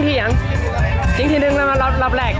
งแข่งนี่ชิงทียังชิงทีหนึ่งแล้วมารอบรอบแรก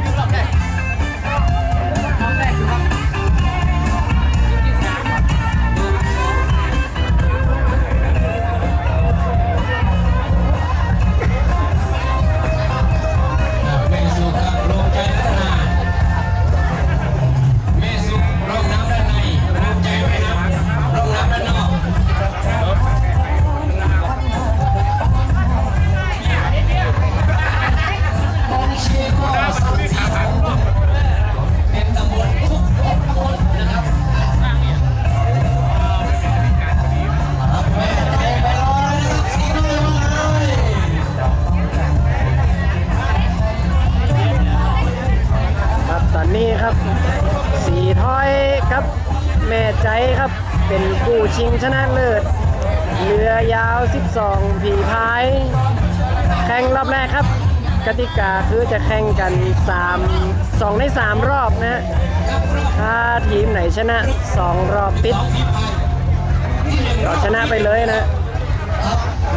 นนี้ครับ สีถ้อยครับ แม่ใจครับ เป็นผู้ชิงชนะเลิศเรือยาว 12 ผีพาย แข่งรอบแรกครับ กติกาคือจะแข่งกัน 3 2 ใน 3 รอบนะฮะถ้าทีมไหนชนะ 2 รอบติดก็ชนะไปเลยนะ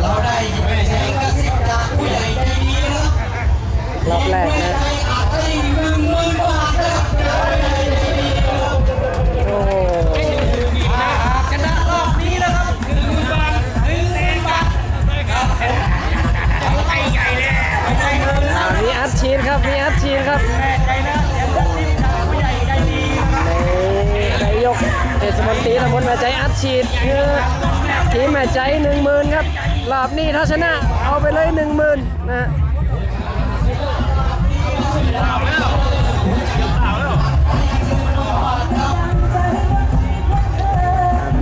เราได้แม่ใช้กระสิบจากผู้ใหญ่ใจดีนะครับรอบแรกนะ ฉีดคือทีมแม่ใจหนึ่งหมื่นครับรอบนี้ถ้าชนะเอาไปเลยหนึ่งหมื่นนะฮะ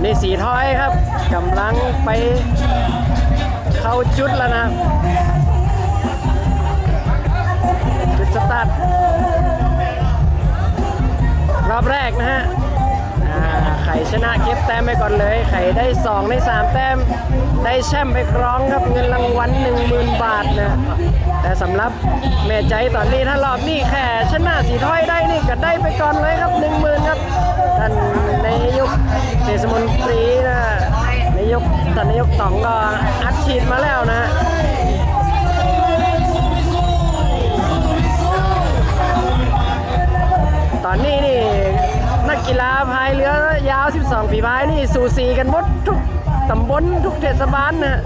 นี่สีท้อยครับกำลังไปเข้าจุดแล้วนะจุดสตาร์ทรอบแรกนะฮะ อ่าไข่ชนะเก็บแต้มไปก่อนเลยไข่ได้2ใน3แต้ม ได้แชมป์ไปครองครับเงินรางวัล10,000 บาทนะ แต่สำหรับแม่ใจตอนนี้ถ้ารอบนี้แค่ชนะสีถ้อยได้นี่ก็ได้ไปก่อนเลยครับ10,000ครับท่านนายกเทศมนตรีนะนายกท่านนายกต๋องก็อัดฉีดมาแล้วนะ สองปีบ้ายนี่สูสีกันหมดทุกตำบลทุกเทศบาลนะ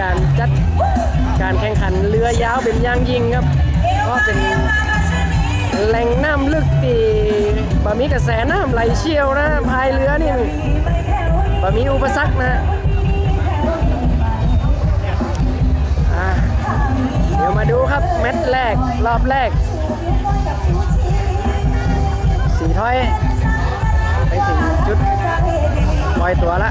การจัดการแข่งขันเรือยาวเป็นย่างยิงครับเพราะเป็นแหล่งน้ำลึกที่บะมีกระแสน้ำไหลเชี่ยวนะพายเรือนี่บะมีอุปสรรคนะอะเดี๋ยวมาดูครับแมตช์แรกรอบแรก สีถ้อย ไปถึงจุดปล่อยตัวละ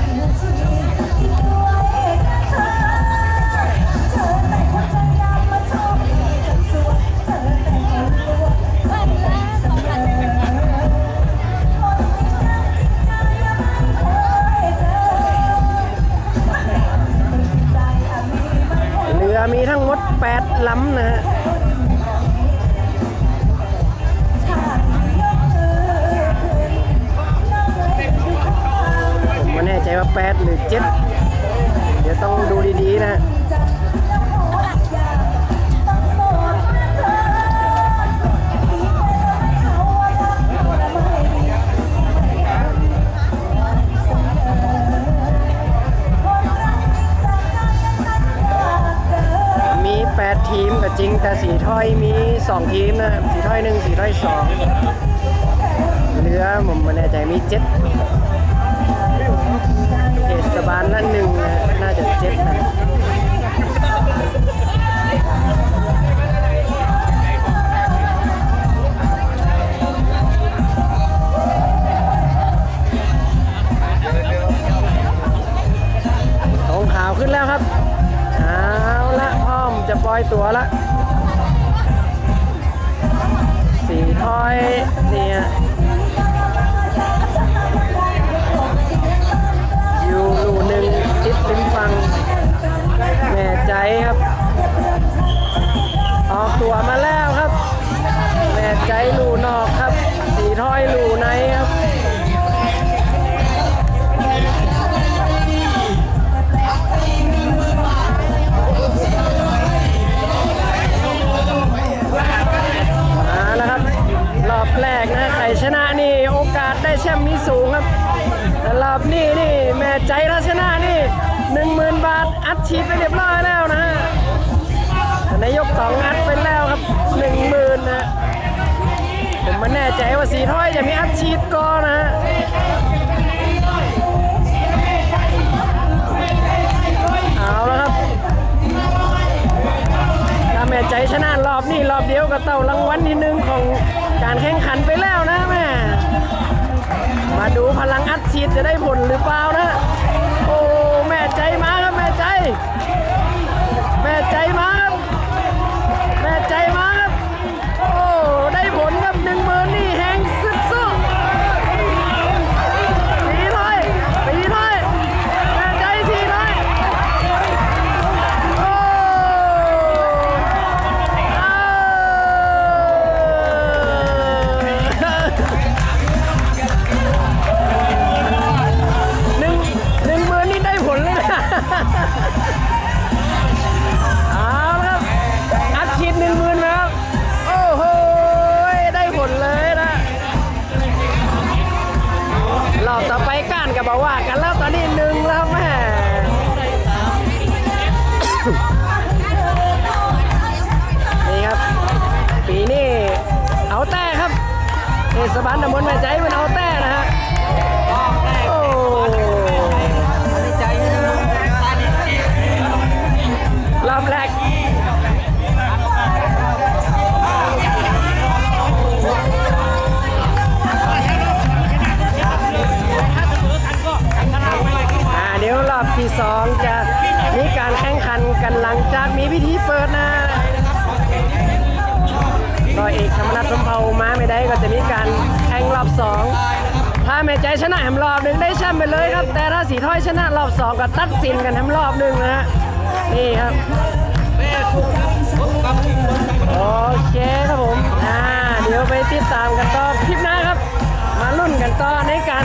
ลำนะฮะผมไม่แน่ใจว่า8หรือ7เดี๋ยวต้องดูดีๆนะ ทีมกับจริง แต่สีถ้อยมี2ทีมนะสีถ้อยหนึ่งสีถ้อยสองเรือผมไม่แน่ใจมี7เทศบาลละหนึ่งนะน่าจะเจ็ดนะ ปลอยตัวละ สี่ถ้อยเนี่ยอยู่รูหนึ่งทิศริมฝั่งแม่ใจครับ ออกตัวมาแล้วครับ แม่ใจรูนอกครับ สีถ้อยรูใน แชมป์มีสูงครับแต่รอบนี้นี่แม่ใจถ้าชนะนี่หนึ่งหมื่นบาทอัดฉีดไปเรียบร้อยแล้วนะฮะนายกสองอัดไปแล้วครับหนึ่งหมื่นนะผมไม่แน่ใจว่าสีถ้อยจะมีอัดฉีดก่อนนะฮะเอาแล้วครับถ้าแม่ใจชนะรอบนี้รอบเดียวก็เต่ารางวัลที่หนึ่งของการแข่งขันไปแล้วนะแม่ มาดูพลังอัดฉีดจะได้ผลหรือเปล่านะ โอ้ แม่ใจมาครับแม่ใจ แม่ใจมา เอาละครับ อัดฉีดหนึ่งหมื่นนะครับ โอ้โห ได้ผลเลยนะรอบต่อไปก้านกับบอกว่ากันแล้วตอนนี้หนึ่งแล้วแม่นี่ครับ ปีนี้เอาแต่ครับเทศบาลตำบลแม่ใจมันเอาแต่ สองจะมีการแข่งขันกันหลังจากมีพิธีเปิดนะร้อยเอกธรรมนัฐพมเผามาไม่ได้ก็จะมีการแข่งรอบสองถ้าแม่ใจชนะแฮมรอบหนึ่งได้แชมป์ไปเลยครับ แต่ถ้าสีถ้อยชนะรอบสองก็ตัดสินกันแฮมรอบหนึ่งนะฮะนี่ครับโอเคครับผม อ่า เดี๋ยวไปติดตามกันต่อคลิปหน้าครับ มาลุ้นกันต่อในการ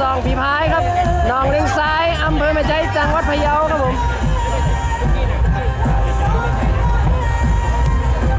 ซองผีพายครับหนองเลงซ้ายอำเภอแม่ใจจังหวัดพะเยาครับผม